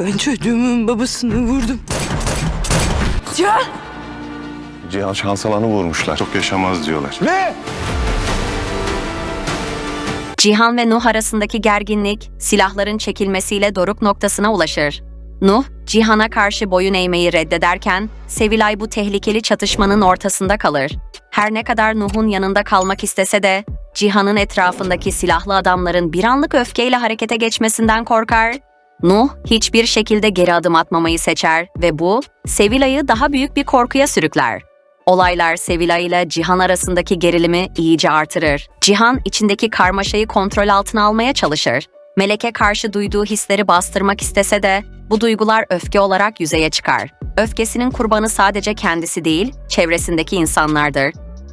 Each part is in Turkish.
Ben çocuğumun babasını vurdum. Cihan! Cihan Şansalan'ı vurmuşlar. Çok yaşamaz diyorlar. Cihan ve Nuh arasındaki gerginlik silahların çekilmesiyle doruk noktasına ulaşır. Nuh, Cihan'a karşı boyun eğmeyi reddederken Sevilay bu tehlikeli çatışmanın ortasında kalır. Her ne kadar Nuh'un yanında kalmak istese de Cihan'ın etrafındaki silahlı adamların bir anlık öfkeyle harekete geçmesinden korkar. Nuh hiçbir şekilde geri adım atmamayı seçer ve bu Sevilay'ı daha büyük bir korkuya sürükler. Olaylar Sevilay ile Cihan arasındaki gerilimi iyice artırır. Cihan içindeki karmaşayı kontrol altına almaya çalışır. Melek'e karşı duyduğu hisleri bastırmak istese de bu duygular öfke olarak yüzeye çıkar. Öfkesinin kurbanı sadece kendisi değil, çevresindeki insanlardır.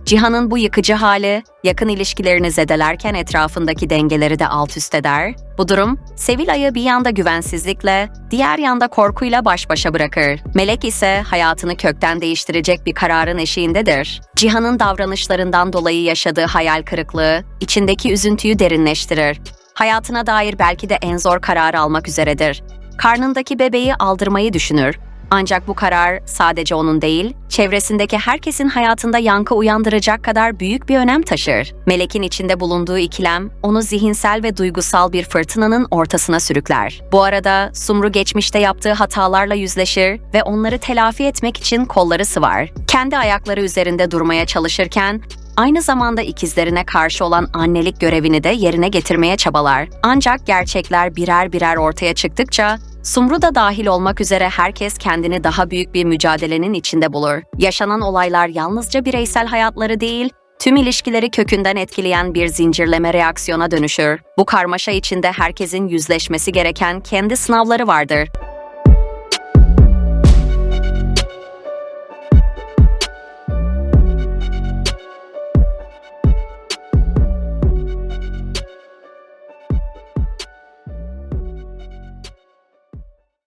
Cihan'ın bu yıkıcı hali, yakın ilişkilerini zedelerken etrafındaki dengeleri de alt üst eder. Bu durum, Sevilay'ı bir yanda güvensizlikle, diğer yanda korkuyla baş başa bırakır. Melek ise hayatını kökten değiştirecek bir kararın eşiğindedir. Cihan'ın davranışlarından dolayı yaşadığı hayal kırıklığı, içindeki üzüntüyü derinleştirir. Hayatına dair belki de en zor kararı almak üzeredir. Karnındaki bebeği aldırmayı düşünür ancak bu karar sadece onun değil, çevresindeki herkesin hayatında yankı uyandıracak kadar büyük bir önem taşır. Melek'in içinde bulunduğu ikilem, onu zihinsel ve duygusal bir fırtınanın ortasına sürükler. Bu arada Sumru geçmişte yaptığı hatalarla yüzleşir ve onları telafi etmek için kolları sıvar. Kendi ayakları üzerinde durmaya çalışırken, aynı zamanda ikizlerine karşı olan annelik görevini de yerine getirmeye çabalar. Ancak gerçekler birer birer ortaya çıktıkça Sumru da dahil olmak üzere herkes kendini daha büyük bir mücadelenin içinde bulur. Yaşanan olaylar yalnızca bireysel hayatları değil, tüm ilişkileri kökünden etkileyen bir zincirleme reaksiyona dönüşür. Bu karmaşa içinde herkesin yüzleşmesi gereken kendi sınavları vardır.